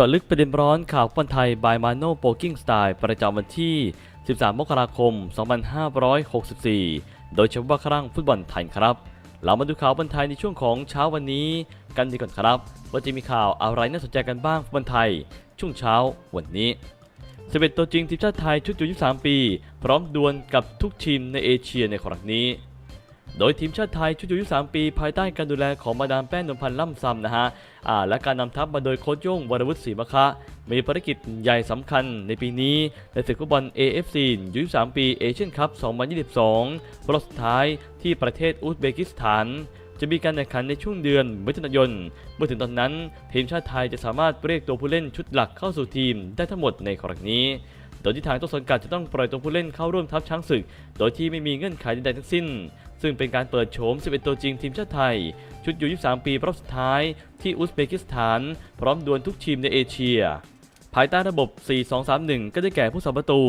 จาะลึกประเด็นร้อนข่าวฟุตบอลไทยบายมาโน่โปกิ้งสไตล์ประจำวันที่ 13 มกราคม 2564 โดยเฉพาะครั้งฟุตบอลไทยครับ เรามาดูข่าวฟุตบอลไทยในช่วงของเช้าวันนี้ กันดีก่อนครับ ว่าจะมีข่าวอะไรน่าสนใจกันบ้างฟุตบอลไทย ช่วงเช้าวันนี้11ตัวจริงทีมชาติไทยชุดอายุ23 ปี พร้อมดวลกับทุกทีมในเอเชียในครั้งนี้ โดยทีมชาติไทยชุดอายุ3ปี ภายใต้การดูแลของมาดามแป้งนพันธ์ล่ำซำนะฮะและการนำทัพมาโดยโค้ชโย่งวรวุฒิศรีมะคะ มีภารกิจใหญ่สำคัญในปีนี้ ในศึกฟุตบอล AFC ยุ3ปีเอเชียนคัพ 2022รอบสุดท้ายที่ประเทศอุซเบกิสถาน จะมีการแข่งขันในช่วงเดือนมิถุนายน เมื่อถึงตอนนั้น ทีมชาติไทยจะสามารถเรียกตัวผู้เล่นชุดหลักเข้าสู่ทีมได้ทั้งหมดในครั้งนี้ โดยที่ทางต้นสังกัดจะต้องปล่อยตัวผู้เล่นเข้าร่วมทัพช้างศึก โดยที่ไม่มีเงื่อนไขใดๆทั้งสิ้น ซึ่งเป็นการเปิดโฉม 11 ตัวจริงทีมชาติไทย ชุดอยู่ 23 ปีรอบสุดท้ายที่อุซเบกิสถาน พร้อมดวลทุกทีมในเอเชีย ภายใต้ระบบ 4-2-3-1 ก็ได้แก่ผู้สาประตู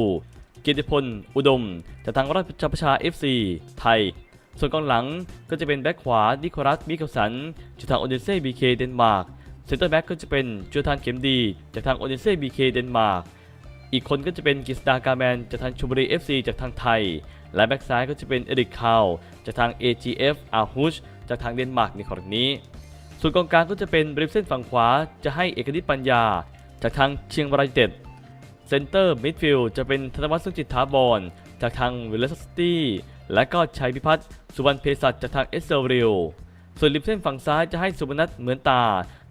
เกียรติพล อุดม จากทางราชประชา FC ไทยส่วนกองหลังก็จะเป็นแบ็คขวา นิโคลัส มิเคลสัน จากทางโอเดนเซ่บีเคเดนมาร์ก เซนเตอร์แบ็กก็จะเป็นจูธานเข็มดี จากทางโอเดนเซ่บีเคเดนมาร์ก อีกคนก็จะเป็นกิสดากาแมนจากทางชลบุรี FC จากทางไทย และแบ็กซ้ายก็จะเป็นเอริกคาวจากทาง AGF อาฮุชจากทางเดนมาร์กในครั้งนี้ ส่วนกองกลางก็จะเป็นบริฟเส้นฝั่งขวาจะให้เอกนิตปัญญา จากทางเชียงรายยูไนเต็ดเซนเตอร์มิดฟิลด์จะเป็นธนวัฒน์สุขจิตถาวรจากทางวิลเลสตี้และก็ชัยพิพัฒน์สุวรรณเพศัตจากทางเอสเซอร์ริลส่วนริมเส้นฝั่งซ้ายจะให้สุพนัทเหมือนตา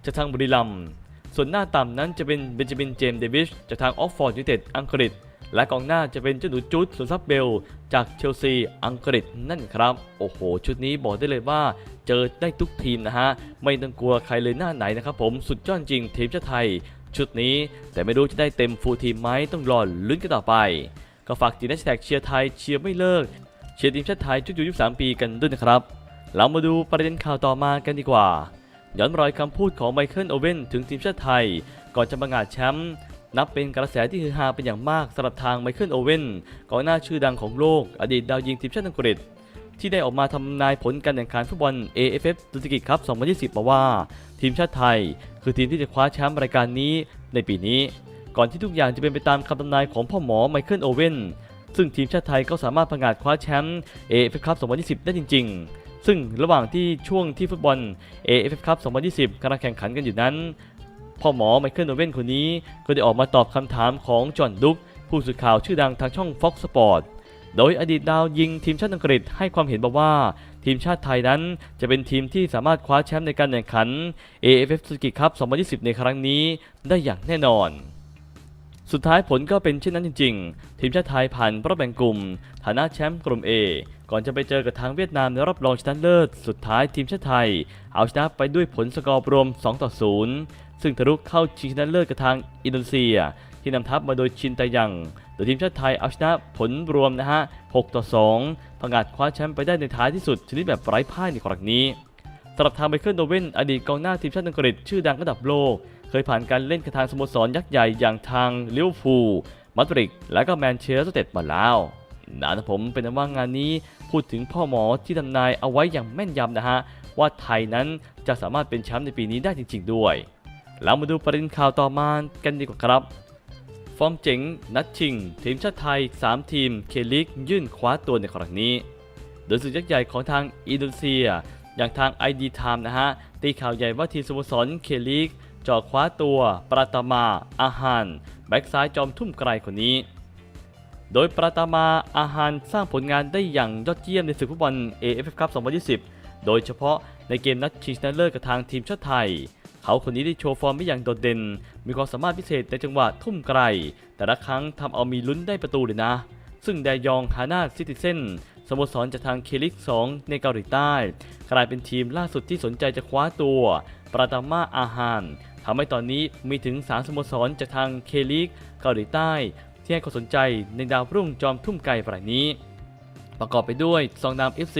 จากทางบุรีรัมย์ ส่วนหน้าต่ำนั้นจะเป็นเบนจามินเจมส์เดวิชจากทางออกฟอร์ดยูไนเต็ดอังกฤษ และกองหน้าจะเป็นเจ้าหนูจูดสุนทรเบล จากเชลซีอังกฤษนั่นครับ โอ้โห ชุดนี้บอกได้เลยว่า เจอได้ทุกทีมนะฮะ ไม่ต้องกลัวใครเลยหน้าไหนนะครับผมสุดยอดจริงทีมชาติไทย ชุดนี้แต่ไม่รู้จะได้เต็มฟูลทีมไหมต้องรอลุ้นกันต่อไป ก็ฝากจีนัชแท็กเชียร์ไทยเชียร์ไม่เลิกเชียร์ทีมชาติไทยชุดอยู่23ปีกันด้วยนะครับเรามาดูประเด็นข่าวต่อมากันดีกว่า ย้อนรอยคำพูดของไมเคิลโอเว่นถึงทีมชาติไทย ก่อนจะประกาศแชมป์นับเป็นกระแสที่ฮือฮาเป็นอย่างมากสำหรับทางไมเคิลโอเว่นกองหน้าชื่อดังของโลก อดีตดาวยิงทีมชาติอังกฤษ ที่ได้ออกมาทำนายผลการแข่งขันฟุตบอล AFF ซูซูกิคัพ2020 มาว่า ทีมชาติไทย คือทีมที่จะคว้าแชมป์รายการนี้ในปีนี้ ก่อนที่ทุกอย่างจะเป็นไปตามคำทำนายของพ่อหมอไมเคิลโอเว่นซึ่งทีมชาติไทยก็สามารถประกาศคว้าแชมป์ AFF คัพ2020 ได้จริง ๆ ซึ่งระหว่างที่ช่วงที่ฟุตบอล AFF คัพ2020กำลังแข่งขันกันอยู่นั้น พ่อหมอไมเคิลโอเว่นคนนี้ก็ได้ออกมาตอบคำถามของจอห์นดุกผู้สื่อข่าวชื่อดังทางช่อง Fox Sport โดยอดีตดาวยิงทีมชาติอังกฤษให้ความเห็นบอกว่า ทีมชาติไทยนั้นจะเป็นทีมที่สามารถคว้าแชมป์ในการแข่งขัน AFF Suzuki Cup 2020 ในครั้งนี้ได้อย่างแน่นอน สุดท้ายผลก็เป็นเช่นนั้นจริง ๆ ทีมชาติไทยผ่านรอบแบ่งกลุ่ม ฐานะแชมป์กลุ่ม A ก่อนจะไปเจอกับทางเวียดนามในรอบรองชนะเลิศ สุดท้ายทีมชาติไทย เอาชนะไปด้วยผลสกอร์รวม 2 ต่อ 0 ซึ่งทะลุเข้าชิงชนะเลิศกับทางอินโดนีเซีย ที่นำทัพมาโดยชินตายังโดยทีมชาติไทยเอาชนะผลรวมนะฮะ 6 ต่อ 2ประกาศคว้าแชมป์ไปได้ในท้ายที่สุดชนิดแบบไร้พ่ายในครั้งนี้สำหรับทางไมเคิลโดเวนอดีตกองหน้าทีมชาติอังกฤษชื่อดังระดับโลก เคยผ่านการเล่นกับทางสโมสรยักษ์ใหญ่อย่างทางลิเวอร์พูลมาดริดและก็แมนเชสเตอร์เต็ดมาแล้วนะผมเป็นว่างานนี้พูดถึงพ่อหมอที่ทำนายเอาไว้อย่างแม่นยำนะฮะ ว่าไทยนั้นจะสามารถเป็นแชมป์ในปีนี้ได้จริง ๆ ด้วยเรามาดูประเด็นข่าวต่อมากันดีกว่าครับ ฟอร์มเจ๋งนัดชิง ทีมชาติไทย 3 ทีมเคลิกยื่นคว้าตัวในครั้งนี้ โดยสื่อยักษ์ใหญ่ของทางอินโดนีเซีย อย่างทาง ID Time นะฮะตีข่าวใหญ่ว่าทีมสโมสรเคลิก จอคว้าตัวปราตมาอาหารแบ็กซ้ายจอมทุ่มไกลคนนี้ โดยปราตมาอาหารสร้างผลงานได้อย่างยอดเยี่ยมในศึกฟุตบอล AFF Cup 2020 โดยเฉพาะในเกมนัดชิงชนะเลิศกับทางทีมชาติไทย เขาคนนี้ได้โชว์ฟอร์มได้อย่างโดดเด่น มีความสามารถพิเศษในจังหวะทุ่มไกล แต่ละครั้งทำเอามีลุ้นได้ประตูเลยนะ ซึ่งแดยองฮานาซิติเซนสโมสรจากทางเคลิก 2 ในเกาหลีใต้ กลายเป็นทีมล่าสุดที่สนใจจะคว้าตัวปราตามาอาหาร ทำให้ตอนนี้มีถึง3สโมสรจากทางเคลิกเกาหลีใต้ ที่ให้ความสนใจในดาวรุ่งจอมทุ่มไกลรายนี้ ประกอบไปด้วยซองนาม FC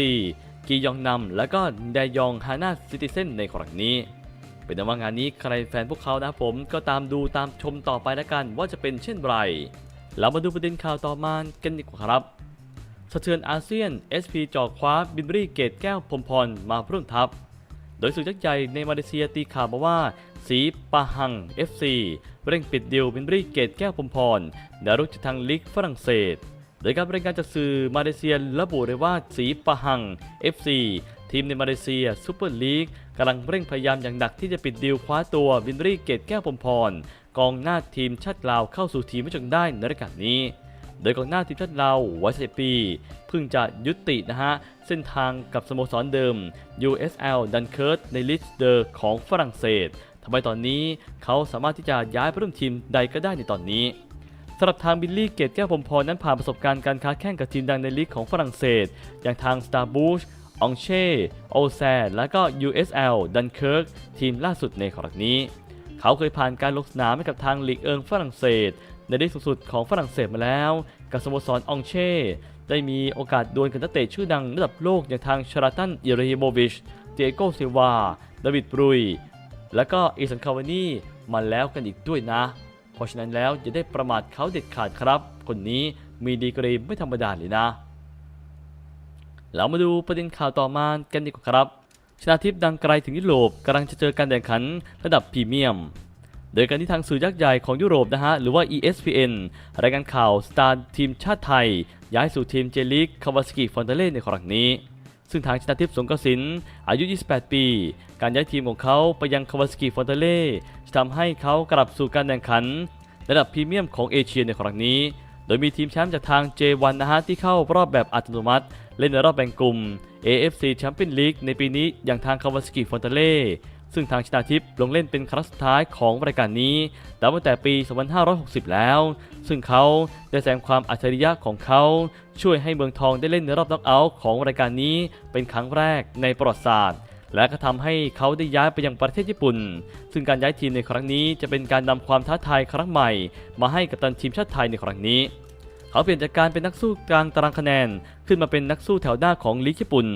กียองนำและก็แดยองฮาน่าซิติเซนในครั้งนี้ เป็นแต่ว่างานนี้ใครแฟนพวกเขานะผมก็ตามดูตามชมต่อไปแล้วกันว่าจะเป็นเช่นไรเรามาดูประเด็นข่าวต่อมากันดีกว่าครับสะเทือนอาเซียน SP จอกคว้าบินบรีเกตแก้วพรมพรมาพรุ่งทัพโดยสื่อยักษ์ใหญ่ในมาเลเซียตีข่าวมาว่า สีปะหัง FC เร่งปิดดิวบินบรีเกตแก้วพมพรดารุกจากทางลีกฝรั่งเศส โดยการบริการจากสื่อมาเลเซียระบุเลยว่าสีปะหัง FC ทีมในมาเลเซียซูเปอร์ลีกกำลังเร่งพยายามอย่างหนักที่จะปิดดิวคว้าตัวบินบรีเกตแก้วพมพรกองหน้าทีมชาติลาวเข้าสู่ทีมไม่จงได้ในรายการนี้ โดยกองหน้าทีมชาติลาววัย11ปี เพิ่งจะยุตินะฮะ เส้นทางกับสโมสรเดิม USL Dunkirk ในลิสเดอร์ของฝรั่งเศส ทำให้ตอนนี้เขาสามารถที่จะย้ายไปร่วมทีมใดก็ได้ในตอนนี้สำหรับทางบิลลี่เกตแก้วพรมพรนั้นผ่านประสบการณ์การค้าแข่งกับทีมดังในลีกของฝรั่งเศส อย่างทาง s t a r b u s h องเช่ โอแซและก็ USL Dunkirk ทีมล่าสุดในครั้งนี้ เขาเคยผ่านการลงสนามให้กับทางลีกเอิงฝรั่งเศส ในลีกสูงสุดของฝรั่งเศสมาแล้ว กับสโมสรองเช่ ได้มีโอกาสดวลกับนักเตะชื่อดังระดับโลกอย่างทางชาราตันอิเรฮิโมวิช เจโกซิวา ดาวิดบรุย และก็อีสันคาวานี่มาแล้วกันอีกด้วยนะ เพราะฉะนั้นแล้วอย่าได้ประมาทเขาเด็ดขาดครับ คนนี้มีดีกรีไม่ธรรมดาเลยนะ เรามาดูประเด็นข่าวต่อมากันดีกว่าครับ ชนาทิพย์ดังไกลถึงยุโรปกำลังจะเจอการแข่งขันระดับพรีเมียมโดยการที่ทางสื่อยักษ์ใหญ่ของยุโรปนะฮะ หรือว่า ESPN รายงานข่าวสตาร์ทีมชาติไทย ย้ายสู่ทีมเจลิกคาวาสกิฟอนเตเล่ในครั้งนี้ ซึ่งทางชนาทิพย์สงกสินอายุ 28 ปี การย้ายทีมของเขาไปยังคาวาสกิฟอนเตเล่จะทำให้เขากลับสู่การแข่งขัน ระดับพรีเมียมของเอเชียในครั้งนี้ โดยมีทีมแชมป์จากทาง J1 นะฮะที่เข้ารอบแบบอัตโนมัติ เล่นในรอบแบ่งกลุ่ม AFC Champions League ในปีนี้อย่างทางคาวาสกิฟอนเตเล่ ซึ่งทางชนาทิพย์ลงเล่นเป็นครั้งสุดท้ายของรายการนี้นับตั้งแต่ปี 2560 แล้ว ซึ่งเขาได้แสดงความอัจฉริยะของเขา ช่วยให้เมืองทองได้เล่นในรอบน็อกเอาท์ของรายการนี้เป็นครั้งแรกในประวัติศาสตร์ และก็ทำให้เขาได้ย้ายไปยังประเทศญี่ปุ่น ซึ่งการย้ายทีมในครั้งนี้จะเป็นการนำความท้าทายครั้งใหม่ มาให้กับตันทีมชาติไทยในครั้งนี้ เขาเปลี่ยนจากการเป็นนักสู้กลางตารางคะแนน ขึ้นมาเป็นนักสู้แถวหน้าของลีกญี่ปุ่น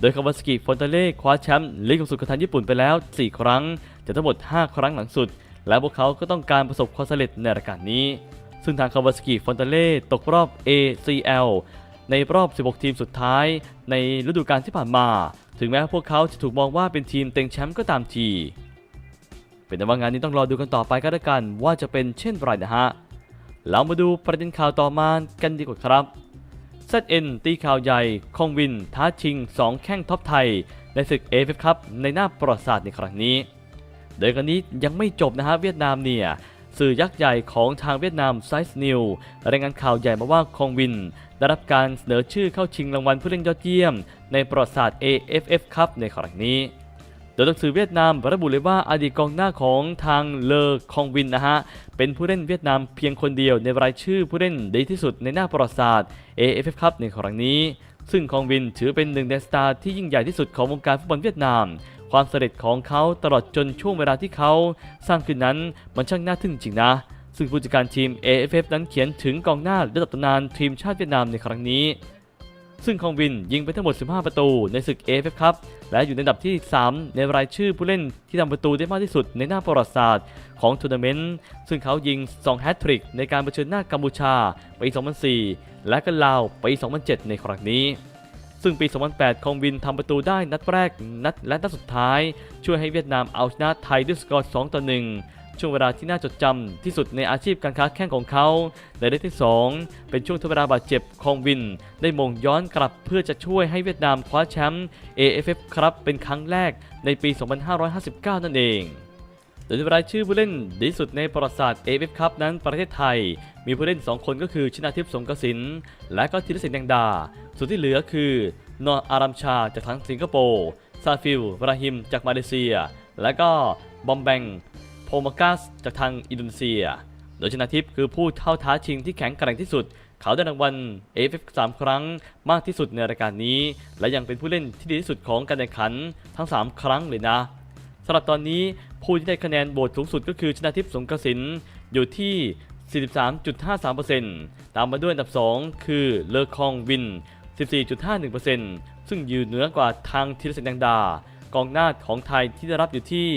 โดยคาวาสกิฟอนเตเล่คว้าแชมป์ลีกสูงสุดของทางญี่ปุ่นไปแล้ว 4 ครั้งจากทั้งหมด 5 ครั้งหลังสุด และพวกเขาก็ต้องการประสบความสำเร็จในรายการนี้ ซึ่งทางคาวาสกิฟอนเตเล่ตกรอบ ACL ในรอบ 16 ทีมสุดท้าย ในฤดูกาลที่ผ่านมา ถึงแม้พวกเขาจะถูกมองว่าเป็นทีมเต็งแชมป์ก็ตามที เป็นแต่ว่างานนี้ต้องรอดูกันต่อไปก็แล้วกัน ว่าจะเป็นเช่นไรนะฮะ เรามาดูประเด็นข่าวต่อมากันดีกว่าครับ ZN ตีข่าวใหญ่คองวิน ท้าชิง 2 แข้งท็อปไทย ในศึก AFF ครับในหน้าประวัติศาสตร์ในครั้งนี้โดยกันนี้ยังไม่จบนะฮะเวียดนามเนี่ยสื่อยักษ์ใหญ่ของทางเวียดนามไซส์นิวรายงานข่าวใหญ่มาว่าคองวิน ได้รับการเสนอชื่อเข้าชิงรางวัลผู้เล่นยอดเยี่ยม ในประวัติศาสตร์ AFF ครับในครั้งนี้ ดยหนังสือเวียดนามระบุเลยว่าอดีตกองหน้าของทางเลอคองวินนะฮะเป็นผู้เล่นเวียดนามเพียงคนเดียวในรายชื่อผู้เล่นดีที่สุดในหน้าประวัติศาสตร์ AFF ครับในครั้งนี้ ซึ่งคองวินถือเป็นหนึ่งในสตาร์ที่ยิ่งใหญ่ที่สุดของวงการฟุตบอลเวียดนาม ความสำเร็จของเขาตลอดจนช่วงเวลาที่เขาสร้างขึ้นนั้นมันช่างน่าทึ่งจริงนะซึ่งผู้จัดการทีม AFF นั้นเขียนถึงกองหน้าระดับตำนานทีมชาติเวียดนามในครั้งนี้ ซึ่งคองวินยิงไปทั้งหมด 15 ประตูในศึก AFF ครับและอยู่ในอันดับที่ 3 ในรายชื่อผู้เล่นที่ทำประตูได้มากที่สุดในหน้าประวัติศาสตร์ของทัวร์นาเมนต์ ซึ่งเขายิง 2 แฮตทริกในการเผชิญหน้ากัมพูชาปี 2004 และก็ลาวปี2007 ในครั้งนี้ ซึ่งปี 2008 คองวินทำประตูได้นัดแรกนัดและนัดสุดท้าย ช่วยให้เวียดนามเอาชนะไทยด้วยสกอร์ 2 ต่อ 1 ช่วงเวลาที่น่าจดจำที่สุดในอาชีพการค้าแข่งของเขาในเดือนที่ 2 เป็นช่วงทเวลาบาดเจ็บคองวิน ได้มงย้อนกลับเพื่อจะช่วยให้เวียดนามคว้าแชมป์ AFF ครับเป็นครั้งแรกในปี 2559 นั่นเองโดยในรายชื่อผู้เล่นดีที่สุดในประวัติศาสตร์ AFF ครับนั้นประเทศไทย มีผู้เล่น 2 คนก็คือชนาทิพย์สงกสินและก็ธีรศิลป์แดงดา ส่วนที่เหลือคือนออารัมชาจากทางสิงคโปร์ซาฟิลราฮิมจากมาเลเซีย และก็บอมแบง โพมากัสจากทางอินโดนีเซีย โดยชนาทิพย์คือผู้เท่าท้าชิงที่แข็งแกร่งที่สุด เขาได้รางวัล AFF 3ครั้งมากที่สุดในรายการนี้ และยังเป็นผู้เล่นที่ดีที่สุดของการแข่งขันทั้ง 3 ครั้งเลยนะสำหรับตอนนี้ผู้ที่ได้คะแนนโหวตสูงสุดก็คือชนาทิพย์สงกระสินอยู่ที่43.53%ตามมาด้วยอันดับ 2 คือเลอคองวิน 14.51%ซึ่งอยู่เหนือกว่าทางธีรศิลป์แดงดา กองหน้าของไทยที่ได้รับอยู่ที่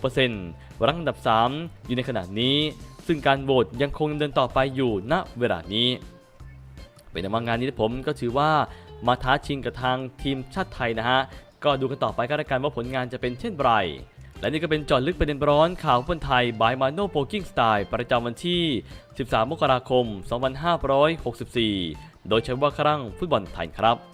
13.06%รังอันดับ 3 อยู่ในขณะนี้ ซึ่งการโหวตยังคงดำเนินต่อไปอยู่ณเวลานี้ เป็นว่างานนี้ผมก็ถือว่ามาท้าชิงกับทางทีมชาติไทยนะฮะ ก็ดูกันต่อไปก็แล้วกันว่าผลงานจะเป็นเช่นไร และนี่ก็เป็นจอดลึกประเด็นร้อนข่าวฟุตบอลไทยบายมาโนโ o กิ้งสไตล์ประจำวันที่ 13 มกราคม 2564 โดยใช้ว่าครั้งฟุตบอลไทยครับ